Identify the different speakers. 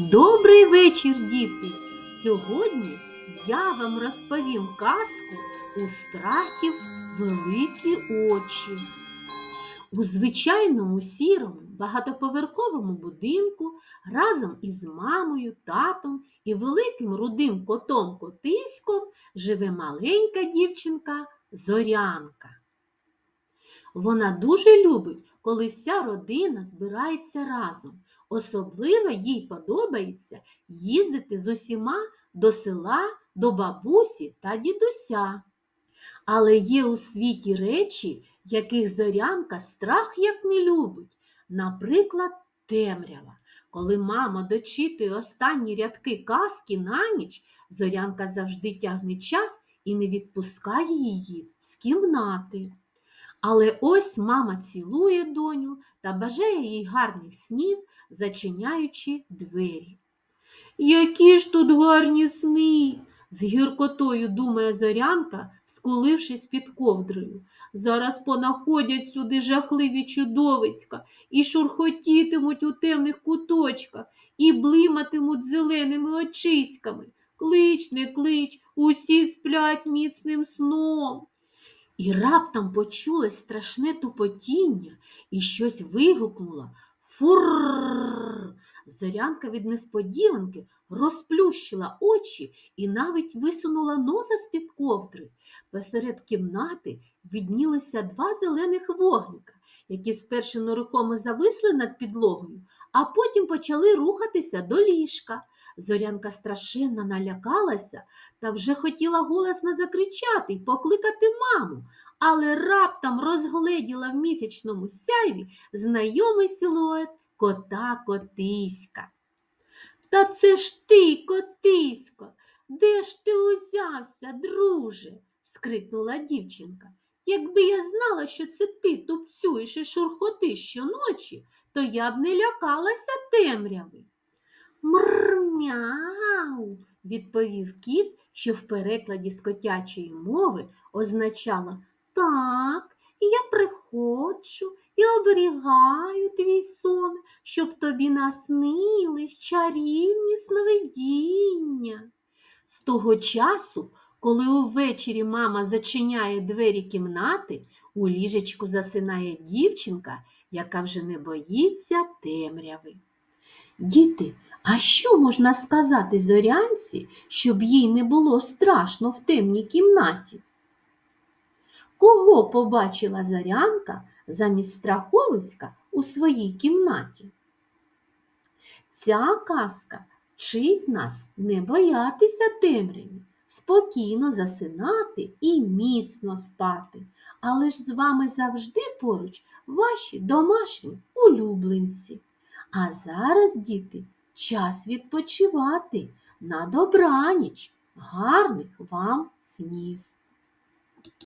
Speaker 1: Добрий вечір, діти! Сьогодні я вам розповім казку у страхів великі очі. У звичайному сірому багатоповерховому будинку разом із мамою, татом і великим рудим котом Котиськом живе маленька дівчинка Зорянка. Вона дуже любить, коли вся родина збирається разом. Особливо їй подобається їздити з усіма до села, до бабусі та дідуся. Але є у світі речі, яких зорянка страх як не любить. Наприклад, темрява. Коли мама дочитує останні рядки казки на ніч, зорянка завжди тягне час і не відпускає її з кімнати. Але ось мама цілує доню та бажає їй гарних снів, зачиняючи двері. Які ж тут гарні сни, з гіркотою думає зорянка, скулившись під ковдрою. Зараз понаходять сюди жахливі чудовиська і шурхотітимуть у темних куточках, і блиматимуть зеленими очиськами. Клич, не клич, усі сплять міцним сном. І раптом почулось страшне тупотіння і щось вигукнуло Фурр. Зорянка від несподіванки розплющила очі і навіть висунула носа з-під ковдри. Посеред кімнати віднілися два зелених вогника, які спершу нерухомо зависли над підлогою, а потім почали рухатися до ліжка. Зорянка страшенно налякалася та вже хотіла голосно закричати й покликати маму, але раптом розгледіла в місячному сяйві знайомий силует кота Котиська. Та це ж ти, котисько, де ж ти узявся, друже? скрикнула дівчинка. Якби я знала, що це ти тупцюєш і шурхотиш щоночі, то я б не лякалася темряви. Мрмяу, відповів кіт, що в перекладі з котячої мови означало так, я приходжу і оберігаю твій сон, щоб тобі наснились чарівні сновидіння. З того часу, коли увечері мама зачиняє двері кімнати, у ліжечку засинає дівчинка, яка вже не боїться темряви. Діти, а що можна сказати зорянці, щоб їй не було страшно в темній кімнаті? Кого побачила зорянка замість страховиська у своїй кімнаті? Ця казка вчить нас не боятися темряві, спокійно засинати і міцно спати. Але ж з вами завжди поруч ваші домашні улюбленці. А зараз, діти, час відпочивати на добраніч, гарних вам снів.